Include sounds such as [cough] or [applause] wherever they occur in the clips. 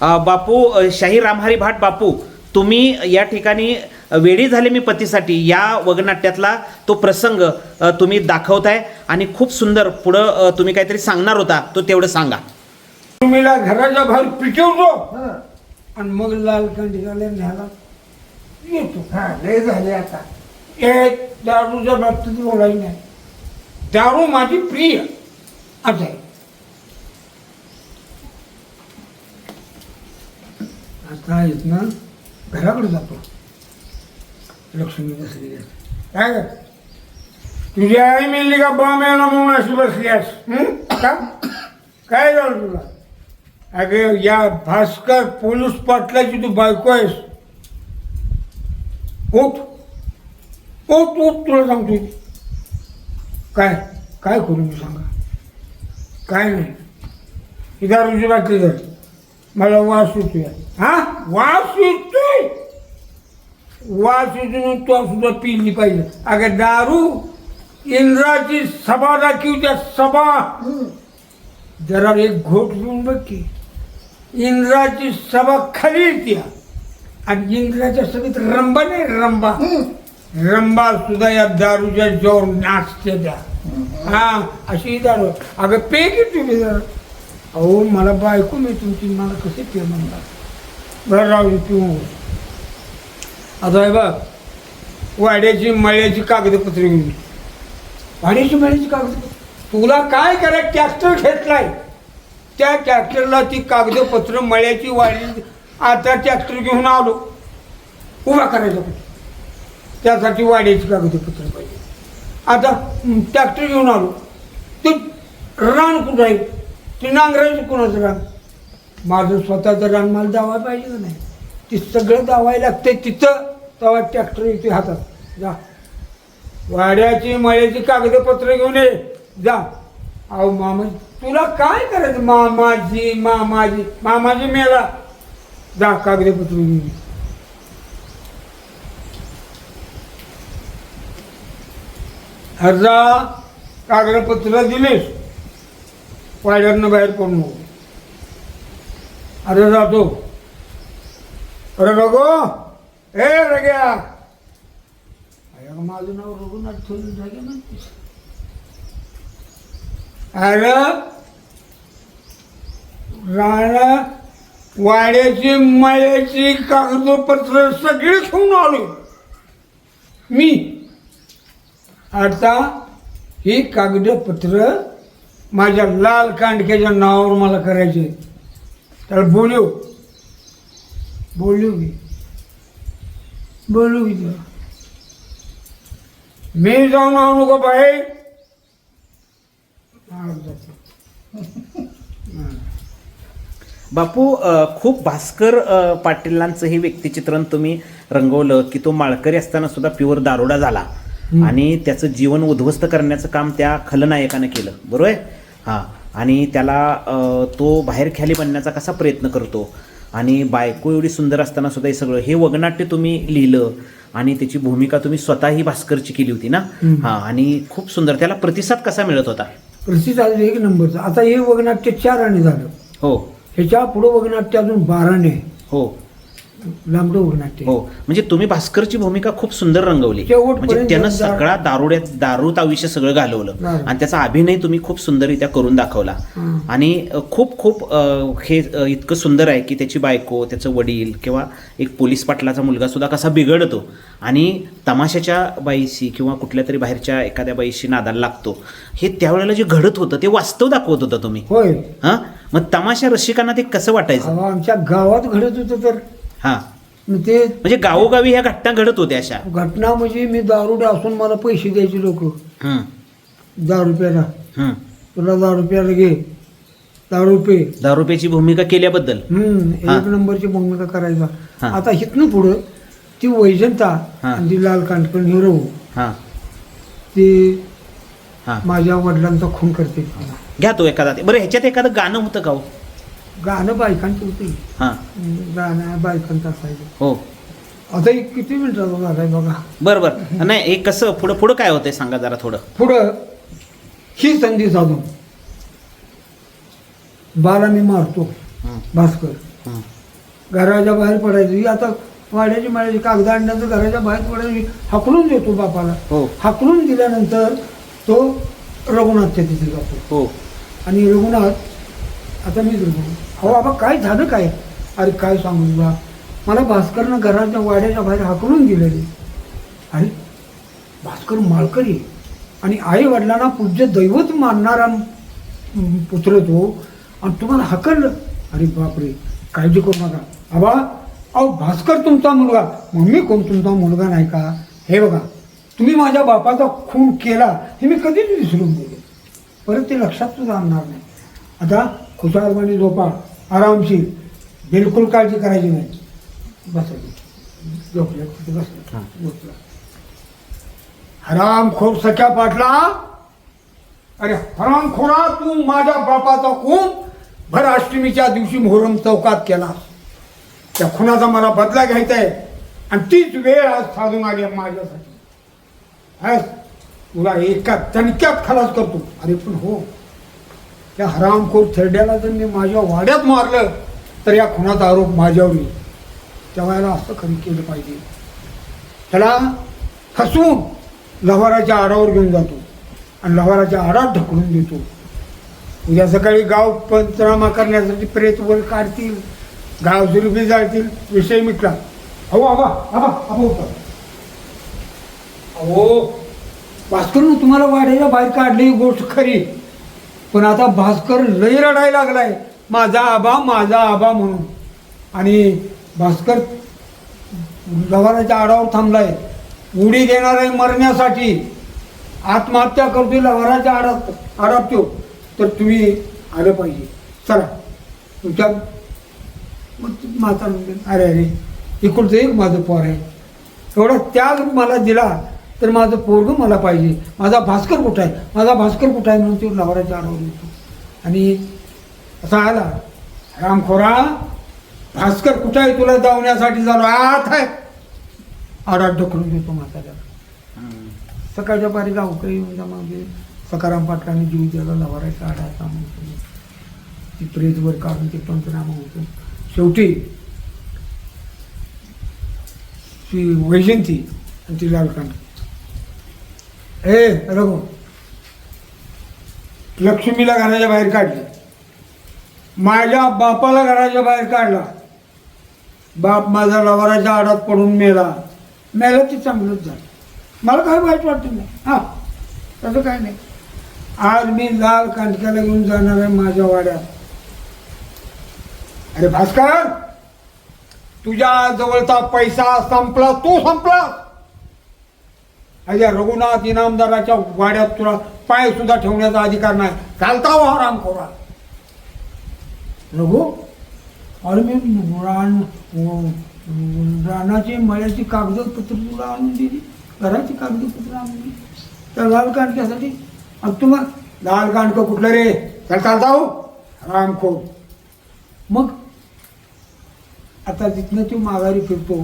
बापू शाही रामहरी भाट बापू तुम्ही या ठिकाणी वेळी झाले मी पतीसाठी. या वगनाट्यातला तो प्रसंग तुम्ही दाखवताय आणि खूप सुंदर पुढं तुम्ही काहीतरी सांगणार होता तो तेवढं सांगा. तुम्हीला घराच्या बाहेर पिटवतो आणि मग लाल येतो. हा लय झाले आता. एक दारूच्या बाबतीत बोलायचं नाही. दारू माझी प्रिय. असं आहे इथनं घराकडे जातो. लक्ष्मी बसली आहे. काय ग? तुझी आई मेली का बॉम्ब यायला म्हणून अशी बसली आहेस? का? काय झालं तुला? अगे या भास्कर पोलीस पाटलाची तू बायको आहेस. उठ. उठ उठ तुला सांगतो काय? काय करू मी सांगा? काय नाही. ही दारूची वाटली धर मला वास येतोय. हा? वास येतोय वास तो सुद्धा पिली पाहिजे. अगं दारू इंद्राची सभा दाखव त्या सभा. जरा एक घोट घेऊन बघ की. इंद्राची सभा खाली येते आणि इंद्राच्या सभेत रंबा नाही रंबा. रंबा सुद्धा या दारूच्या जोर नाचते त्या. हा अशी दारू. अगं पे की तुम्ही जरा. अहो मला बायको मी तुमची मला कसे पे म्हणतात बरं राहू दे आता हे बघ वाड्याची मळ्याची कागदपत्रे घेऊन वाड्याची मळ्याची कागदपत्र? तुला काय करा ट्रॅक्टर घेतलाय. त्या ट्रॅक्टरला ती कागदपत्र मळ्याची वाढली आता ट्रॅक्टर घेऊन आलो. उभा करायचा कुठे? त्यासाठी वाड्याची कागदपत्र पाहिजे. आता ट्रॅक्टर घेऊन आलो. ते रान कुठं आहे? ते नांगरायचं कोणाचं रान? माझं स्वतःचं रान मला दावाय पाहिजे का नाही? ते सगळं दावायला लागते तिथं तेव्हा ट्रॅक्टर येते हातात. जा. वाड्याची मळ्याची कागदपत्र घेऊन ये. जा. अहो मामा तुला काय करायचं? मामाजी मामाजी मामाजी मेला. जा कागदपत्र घेऊन ये. अर्जा कागदपत्र दिलीस. वाड्यातनं बाहेर पडू नको अरे जातो अरे रघो. ए रग्या अरे माझं नाव रघुनाथ ठेवून जागे म्हणतीस अरे राणा वाड्याची मायाची कागदपत्र सगळे घेऊन आलो. मी. आता ही कागदपत्र माझ्या लाल कांडक्याच्या नावावर मला करायचे त्याला बोलव. बोलू मी. बोलू मी तुला. मी जाऊन आणू नको बाहेर. जातो. [laughs] बापू खूप भास्कर पाटीलांचं हे व्यक्तिचित्रण तुम्ही रंगवलं की तो माळकरी असताना सुद्धा प्युअर दारोडा झाला. आणि त्याचं जीवन उद्ध्वस्त करण्याचं काम त्या खलनायकानं केलं. बरोबर? आहे हां. आणि त्याला तो बाहेर ख्याली बनण्याचा कसा प्रयत्न करतो? आणि बायको एवढी सुंदर असताना सुद्धा हे सगळं हे वगनाट्य तुम्ही लिहिलं आणि त्याची भूमिका तुम्ही स्वतःही भास्करची केली होती ना? हां आणि खूप सुंदर. त्याला प्रतिसाद कसा मिळत होता? प्रतिसाद एक नंबरचा. आता हे वगनाट्य चार आणि झालं. हो. ह्याच्या पुढं वगनाट्य अजून बाराने हो. लांबडं हो म्हणजे तुम्ही भास्करची भूमिका खूप सुंदर रंगवली. म्हणजे त्यानं सगळा दारुड्यात दारूत आयुष्य सगळं घालवलं. आणि त्याचा अभिनय तुम्ही खूप सुंदररित्या करून दाखवला. हं. आणि खूप खूप हे इतकं सुंदर आहे की त्याची बायको त्याचं वडील किंवा एक पोलीस पाटलाचा मुलगा सुद्धा कसा बिघडतो. आणि तमाशाच्या बाईशी किंवा कुठल्या तरी बाहेरच्या एखाद्या बाईशी नादाला लागतो. हे त्यावेळेला जे घडत होतं ते वास्तव दाखवत होतं तुम्ही. होय. हां? मग तमाशा रसिकांना ते कसं वाटायचं? आमच्या गावात घडत होतं तर हां. मग ते म्हणजे गावोगावी ह्या घटना घडत होत्या अशा. घटना म्हणजे मी दारू असून मला पैसे द्यायचे लोक. हं, दहा रुपयाला. हं. तुला दहा रुपयाला घे. दहा रुपये. दहा रुपयाची भूमिका केल्याबद्दल. हम्म हा. एक नंबरची भूमिका करायचा. हा. आता इथनं पुढं ती वैजंता हा. आणि ती लाल कांडकर निरव हां. ती हां. माझ्या वडिलांचा खून करते घ्या तो एखादा. ते बरं ह्याच्यात एखादं गाणं होतं का हो? गाणं बायकांचं होतं हां. गाणं बायकांचं असायचं. हो. आता एक किती मिनिटाचा झालाय बघा. बरं बरं. नाही एक कसं पुढं पुढं काय होतंय सांगा जरा थोडं. पुढं ही संधी साधून. बाला मी मारतो. हं, भास्कर. हं. घराच्या बाहेर पडायची. आता वाड्याची माळ्याची कागद आणण्याचं घराच्या बाहेर पडायची. हाकलून देतो बापाला. हो. हाकलून दिल्यानंतर तो रघुनाथच्या तिथे जातो. हो. आणि रघुनाथ आता मी रघुनाथ अहो बाबा काय झालं काय? अरे काय सांगू तुला? मला भास्करनं घराच्या वाड्याच्या बाहेर हाकलून रे अरे भास्कर माळकरी आणि आई वडिलांना पूज्य दैवत मानणारा पुत्र तो. आणि तुम्हाला हाकललं. अरे बापरे काळजी करू नका. आबा अहो भास्कर तुमचा मुलगा. मम्मी कोण तुमचा मुलगा नाही का? हे बघा तुम्ही माझ्या बापाचा खून केला हे मी कधीच विसरून गेले. परत ते लक्षात सुद्धा आणणार नाही. आता खुशालपणे झोपा. आरामशीर बिलकुल काळजी करायची नाही. बसायची. झोपल्या बसला हां. झोपला हराम खोर सख्या पाटला अरे हराम खोरा तू माझ्या बापाचा खून भर अष्टमीच्या दिवशी मोहरम चौकात केला. त्या खुनाचा मला बदला घ्यायचा आहे. आणि तीच वेळ आज साधून आली आहे माझ्यासाठी. तुला एका तणक्यात खलास करतो. अरे पण हो या हरामखोर थेरड्याला जर मी माझ्या वाड्यात मारलं तर या खुनाचा आरोप माझ्यावर येईल. त्यावेळेला असं खरी केलं पाहिजे. त्याला हसून लव्हाराच्या आडावर घेऊन जातो आणि लव्हाराच्या आडात ढकलून देतो. उद्या सकाळी गाव पंचनामा करण्यासाठी प्रेत वर काढतील गाव जुलबी जाळतील विषय मिटला. अहो आबा आबा आबा होता अहो भास्करनं तुम्हाला वाड्याच्या बाहेर काढली ही गोष्ट खरी. पण आता भास्कर लई रडायला लागलाय. माझा आबा माझा आबा म्हणून. आणि भास्कर गव्हाराच्या आडावर थांबलाय. उडी देणार आहे मरण्यासाठी आत्महत्या करतोय लवाराच्या आडात आडापतो तर तुम्ही आलं पाहिजे. चला. तुमच्या माता अरे अरे इकडचं एक माझं पोर आहे. एवढा त्याग मला दिला. तर माझं पोरग मला पाहिजे. माझा भास्कर कुठं आहे? माझा भास्कर कुठं आहे म्हणून तो लवाराच्या आडावर येतो आणि असा आला रामखोरा भास्कर कुठं आहे? तुला धावण्यासाठी झालो आत आहे. आडात ढकलून देतो म्हाताऱ्याला. सकाळच्या पारी गावकरी येऊन जा मागे. सकाराम पाटलाने जीव दिला नवऱ्याचा आडाचा म्हणतो ती प्रेजवर काढून ते पंचनामा होतो. शेवटी ती वैजंती आणि ती लालकांड ए रघु. लक्ष्मीला घराच्या बाहेर काढली. माझ्या बापाला घराच्या बाहेर काढला. बाप माझा लवाराच्या आडात पडून मेला. मेला ते चांगलंच झालं. मला काय वाईट वाटत नाही. हां तसं काय नाही. आज मी लाल कांदक्याला घेऊन जाणार आहे माझ्या वाड्यात. अरे भास्कर तुझ्या जवळचा पैसा संपला तू संपला. अरे रघुनाथ इनामदाराच्या वाड्यात तुला पाय सुद्धा ठेवण्याचा अधिकार नाही. चालता हो आराम खोरा. रघु अरे मी रान रानाची मळ्याची कागदपत्र तुला आणून दिली घराची कागदपत्र आणून दिली. त्या लाल कांडक्यासाठी आणि तुम्हा लाल कांडकं कुठलं रे? चल चालता हो. रामखोर मग आता तिथनं तू माघारी फिरतो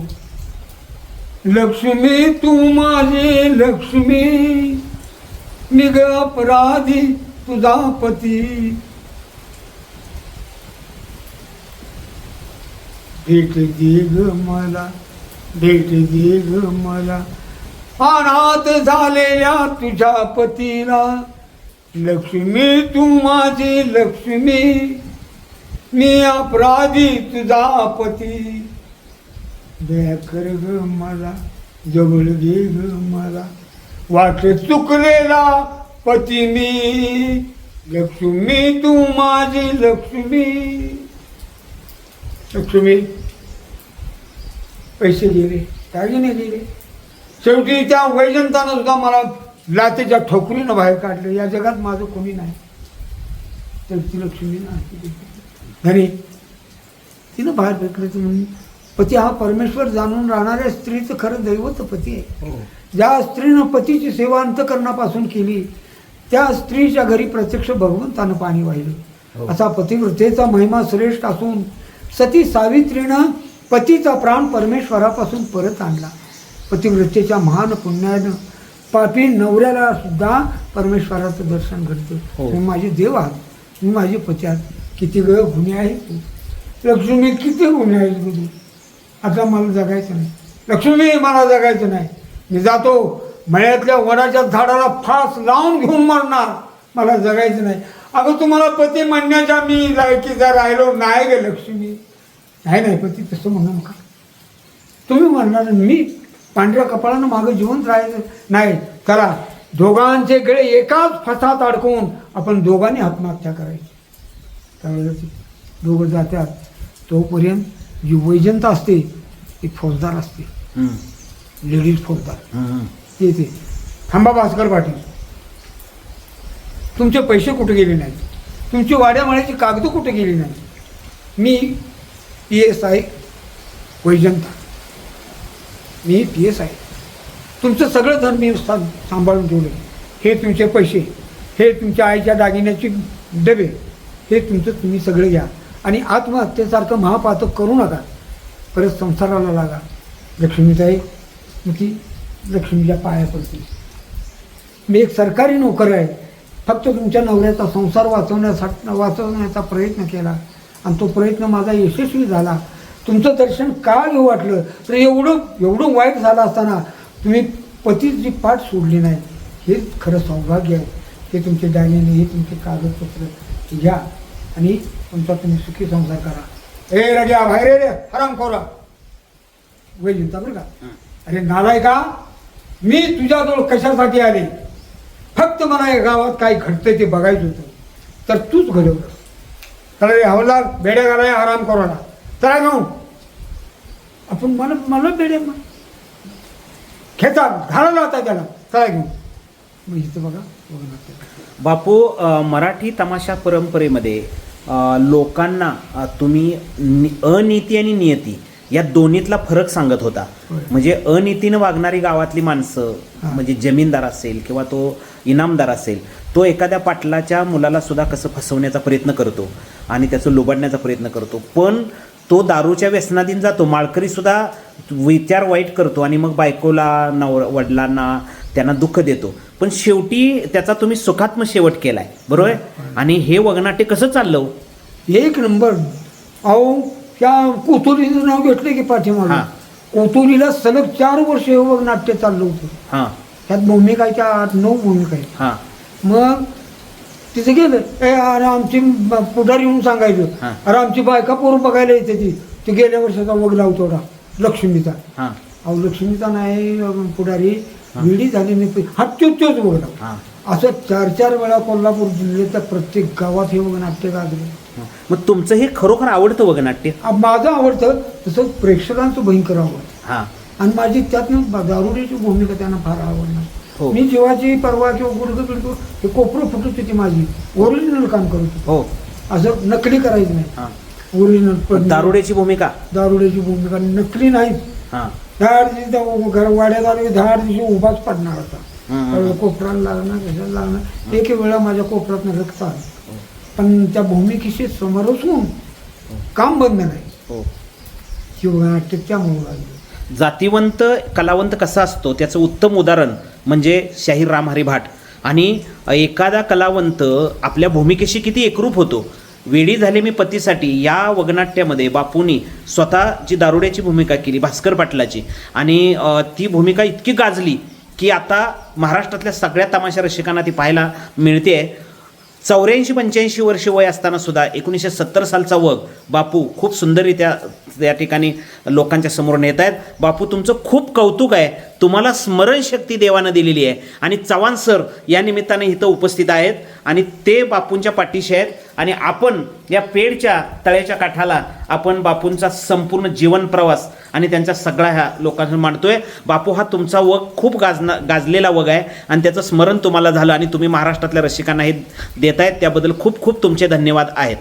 लक्ष्मी तू माझी लक्ष्मी. निग अपराधी तुझा पती. भेट दे ग मला भेट दे ग मला. अनाथ झालेल्या तुझ्या पतीला. लक्ष्मी तू माझी लक्ष्मी. मी अपराधी तुझा पती. दया कर ग मला जवळ घे ग मला. वाट चुकलेला पती मी. लक्ष्मी तू माझी लक्ष्मी. लक्ष्मी पैसे गेले दागिने गेले. शेवटी त्या वैजंतानं सुद्धा मला लातेच्या ठोकरीनं बाहेर काढलं. या जगात माझं कोणी नाही. तर ती लक्ष्मी नाही. घरी तिनं बाहेर फेकलं म्हणून पती हा परमेश्वर जाणून राहणाऱ्या स्त्रीचं खरं दैवत पती आहे. हो. ज्या स्त्रीनं पतीची सेवा अंतकरणापासून केली त्या स्त्रीच्या घरी प्रत्यक्ष भगवंतानं पाणी हो. वाहिलं असा पतिव्रतेचा महिमा श्रेष्ठ असून सती सावित्रीनं पतीचा प्राण परमेश्वरापासून परत आणला. पतिव्रतेच्या महान पुण्यानं पापी नवऱ्याला सुद्धा परमेश्वराचं दर्शन घडतं. हो. तुम्ही माझे देव आहात तुम्ही माझे पती आहात किती वेळ गुन्हे आहे तू? लक्ष्मी किती गुन्हे आहेत गुरु आता मला जगायचं नाही. लक्ष्मी मला जगायचं नाही. मी जातो मळ्यातल्या वडाच्या झाडाला फास लावून घेऊन मरणार. मला जगायचं नाही. अगं तुम्हाला पती म्हणण्याच्या मी लायकीचा राहिलो नाही गे लक्ष्मी. नाही नाही पती तसं म्हणू नका. तुम्ही म्हणणार मी पांढऱ्या कपाळानं मागं जिवंत राहायचं नाही. करा दोघांचे गळे एकाच फसात अडकवून आपण दोघांनी आत्महत्या करायची. त्यावेळेस दोघं जातात. तोपर्यंत जी वैजंत असते ती फौजदार असते. लेडीज फौजदार. येते. थांबा भास्कर पाटील. तुमचे पैसे कुठे गेले नाहीत? तुमची वाड्यामाळ्याची कागद कुठे गेली नाही मी पी एस आय वैजंता. मी पी एस आय तुमचं सगळं धन मी सा सांभाळून ठेवलं हे तुमचे पैसे हे तुमच्या आईच्या दागिन्याची डबे हे तुमचं तुम्ही सगळं घ्या. आणि आत्महत्येसारखं महापातक करू नका. परत संसाराला लागा. लक्ष्मीताई मग ती लक्ष्मीच्या पाया पडते मी एक सरकारी नोकर आहे. फक्त तुमच्या नवऱ्याचा संसार वाचवण्यासाठी वाचवण्याचा प्रयत्न केला आणि तो प्रयत्न माझा यशस्वी झाला. तुमचं दर्शन का घेऊ वाटलं? तर एवढं एवढं वाईट झालं असताना तुम्ही पतीची पाठ सोडली नाही. हेच खरं सौभाग्य आहे. हे तुमचे दागिने हे तुमचे कागदपत्र घ्या. आणि तुमचा तुम्ही सुखी संसार करा. ए रग्या बाहेर रे हराम खोरा. वय जिंता बरं का? अरे नालाय का मी तुझ्याजवळ कशासाठी आले? फक्त मला या गावात काय घडतंय ते बघायचं होतं. तर तूच घडवलं तर रे हवला बेड्या घालाय आराम करायला चला घेऊन आपण मला मला बेड्या खेचा घालायला होता त्याला. चला घेऊन. मग इथं बघा बघा. बापू मराठी तमाशा परंपरेमध्ये लोकांना तुम्ही अनीती आणि नियती या दोन्हीतला फरक सांगत होता. म्हणजे अनीतीनं वागणारी गावातली माणसं. म्हणजे जमीनदार असेल किंवा तो इनामदार असेल तो एखाद्या पाटलाच्या मुलाला सुद्धा कसं फसवण्याचा प्रयत्न करतो आणि त्याचं लुबाडण्याचा प्रयत्न करतो पण तो दारूच्या व्यसनाधीन जातो माळकरी सुद्धा विचार वाईट करतो आणि मग बायकोला नवर वडिलांना त्यांना दुःख देतो पण शेवटी त्याचा तुम्ही सुखात्म शेवट केलाय. बरोबर? आहे आणि हे वगनाट्य कसं चाललं हो? एक नंबर. अहो त्या कोथोरीचं नाव घेतलं की पाठीमागं? हा. कोथोरीला सलग चार वर्ष हे बघ नाट्य चाललं होतं. हां. त्यात भूमिकाच्या आठ नऊ भूमिका आहेत. हां. मग तिथं गेलं. ए अरे आमची ब- पुढारी येऊन सांगायचं. हा. अरे आमची बायका पोरं बघायला येते ती. ती गेल्या वर्षाचा वग लावतो होता लक्ष्मीचा. हां. अहो लक्ष्मीचा नाही अं, पुढारी. वेळी झाली मी हा तोच तोच वग लावतो हां. असं चार चार वेळा कोल्हापूर जिल्ह्याच्या प्रत्येक गावात हे वग नाट्य गाजले मग तुमचं हे खरोखर आवडतं वगनाट्य? माझं आवडतं तसं प्रेक्षकांचं भयंकर आवडतं. हां. आणि माझी त्यातनं दारुड्याची भूमिका त्यांना फार आवडणार. हो. मी जीवाची परवा किंवा गुडघं बिडकं हे कोपरं फुटत होती माझी. ओरिजिनल काम करत हो. असं नकली करायचं नाही. हां. ओरिजिनल दारुड्याची भूमिका? दारुड्याची भूमिका नकली नाही हां. दहा दिवशी घर वाड्यात आलो दहा दिवशी उभाच पडणार होता. कोपराला लागणार कशाला लागणार? एक वेळा माझ्या कोपरात रक्त आलं. पण त्या भूमिकेशी समरसून काम बंद नाही. हो. शिवनाट्य त्यामुळे जातीवंत कलावंत कसा असतो? त्याचं उत्तम उदाहरण म्हणजे शाहीर रामहरी भाट आणि एखादा कलावंत आपल्या भूमिकेशी किती एकरूप होतो? वेडी झाले मी पतीसाठी या वगनाट्यामध्ये बापूंनी स्वतः जी दारुड्याची भूमिका केली भास्कर पाटलाची आणि ती भूमिका इतकी गाजली की आता महाराष्ट्रातल्या सगळ्या तमाशा रसिकांना ती पाहायला मिळते चौऱ्याऐंशी पंच्याऐंशी वर्ष वय असताना सुद्धा एकोणीसशे सत्तर सालचा वग बापू खूप सुंदररित्या त्या ठिकाणी लोकांच्या समोर नेत आहेत. बापू तुमचं खूप कौतुक आहे. तुम्हाला स्मरणशक्ती देवानं दिलेली आहे. आणि चव्हाण सर या निमित्ताने इथं उपस्थित आहेत. आणि ते बापूंच्या पाठीशी आहेत. आणि आपण या पेडच्या तळ्याच्या काठाला आपण बापूंचा संपूर्ण जीवन प्रवास आणि त्यांचा सगळा ह्या लोकांना मांडतोय. बापू हा तुमचा वग खूप गाजना गाजलेला वग आहे आणि त्याचं स्मरण तुम्हाला झालं आणि तुम्ही महाराष्ट्रातल्या रसिकांना हे देत आहेत त्याबद्दल खूप खूप तुमचे धन्यवाद आहेत.